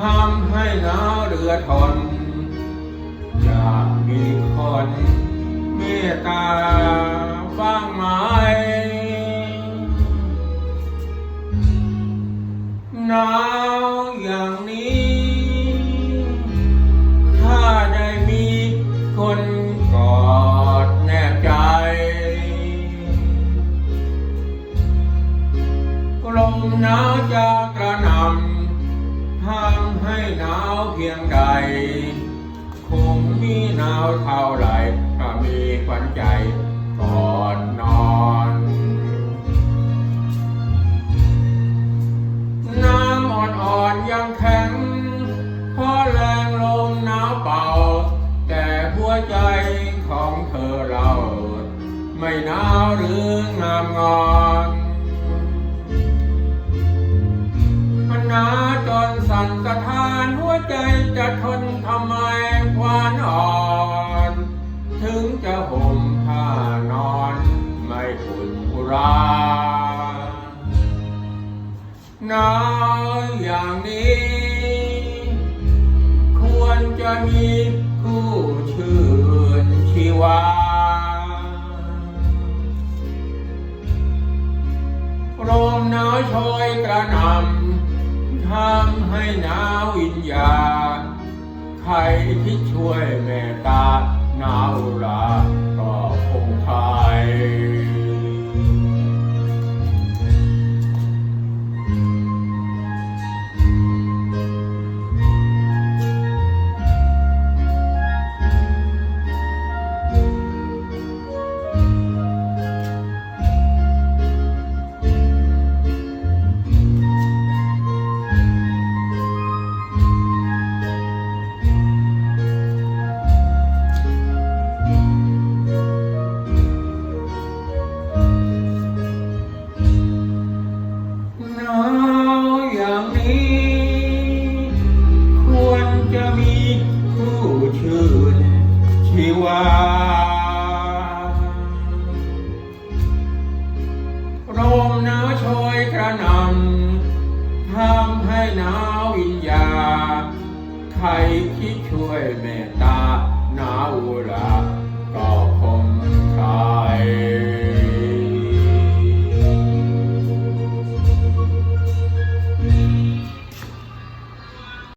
ทำให้หนาวเรือทนอยากมีคนเมตตาบ้างไหมหนาวอย่างนี้ ถ้าได้มีคนกอดแนบใจ ลมหนาวจะกระหน่ำ ให้หนาวเพียงใด คงมีหนาวเท่าไรก็มีขวัญใจก่อนนอน น้ำอ่อนๆยังแข็งเพราะแรงลมหนาวเป่า แต่หัวใจของเธอเรา ไม่หนาวหรืองามงอน ใจจะทนทำไมควานอ่อน ถึงจะห่มผ้านอน ไม่อุ่นอุราหนาวอย่างนี้ ควรจะมีผู้ชื่นชีวา ลมหนาวโชยกระหน่ำ ทำให้หนาวอินญาใครที่ช่วยเมตตาหนาวลา นำทำให้หนาววิญญา ใครที่ช่วยเมตตาหนาว